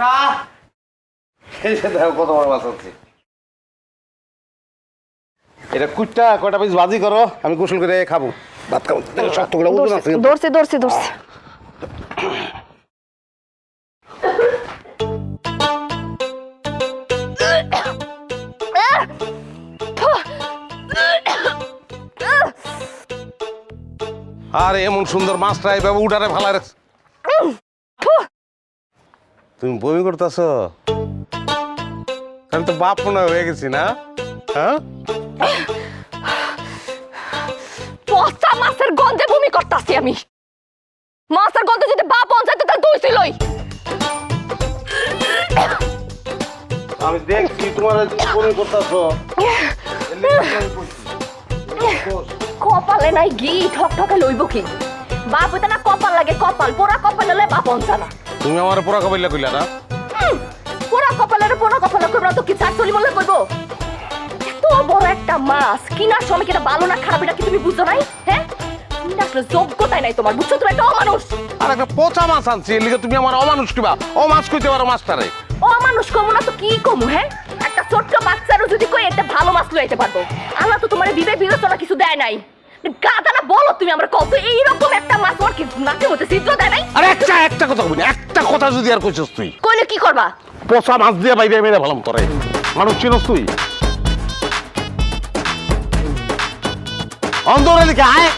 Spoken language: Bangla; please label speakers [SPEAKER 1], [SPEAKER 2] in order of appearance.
[SPEAKER 1] কটা এই যে দেখো কত বড় মাছ আছে এটা কুটটা কয়টা পিস ভাজি করো আমি গোসল করে খাব। ভাত খাব। শক্ত করে আর এমন সুন্দর মাছটা এভাবে উঠারে ভালো রাখছে তুমি বমি করতেছ? আমি তো বাপ মনে হয়ে গেছি না? হ্যাঁ?
[SPEAKER 2] পচা মাছের গন্ধে বমি করতাছি আমি। মাছের গন্ধে যদি বাপ পঞ্চায়েতে তাহলে তুই ছিলই।
[SPEAKER 1] আমি দেখছি তোমার বমি করতেছ।
[SPEAKER 2] কপালে নাই ঘি ঠক ঠকে লইব কি? বাপ হইতে না কপাল লাগে কপাল পোড়া কপাল হলে বাপ অঞ্চা না।
[SPEAKER 1] তুমি আমার পোড়া কবিল্লা কইলা না?
[SPEAKER 2] পোড়া কপালের পোড়া কপালে কইব তো কি চার চলি বলে কইব? এত বড় একটা মাছ কিনার সময় কি এটা ভালো না খারাপ এটা কি তুমি বুঝছ নাই? হ্যাঁ? যোগ্যতাই নাই তোমার বুঝছ তুমি? একটা অমানুষ।
[SPEAKER 1] আর একটা পচা মাছ আনছি এর লিগে তুমি আমার অমানুষ কিবা? ও মাছ কইতে পারো মাছটারে।
[SPEAKER 2] অমানুষ কমু না তো কি কমু হ্যাঁ? একটা ছোট্ট বাচ্চারও যদি কই একটা ভালো মাছ লইতে পারব। আল্লাহ তো তোমার বিবেক বিবেচনা কিছু দেয় নাই। গাদা না বলো তুমি আমার কত এইরকম একটা মাছ আমার কি নাচে মধ্যে সিদ্ধ দেয় নাই?
[SPEAKER 1] আরে একটা একটা কথা বলি একটা কথা যদি আর কইছস তুই।
[SPEAKER 2] কইলে কি করবা?
[SPEAKER 1] পচা মাছ দিয়ে বাইরে মেরে ভালাম তোরে। মানুষ চিনস তুই? অন্ধরে দিকে আয়?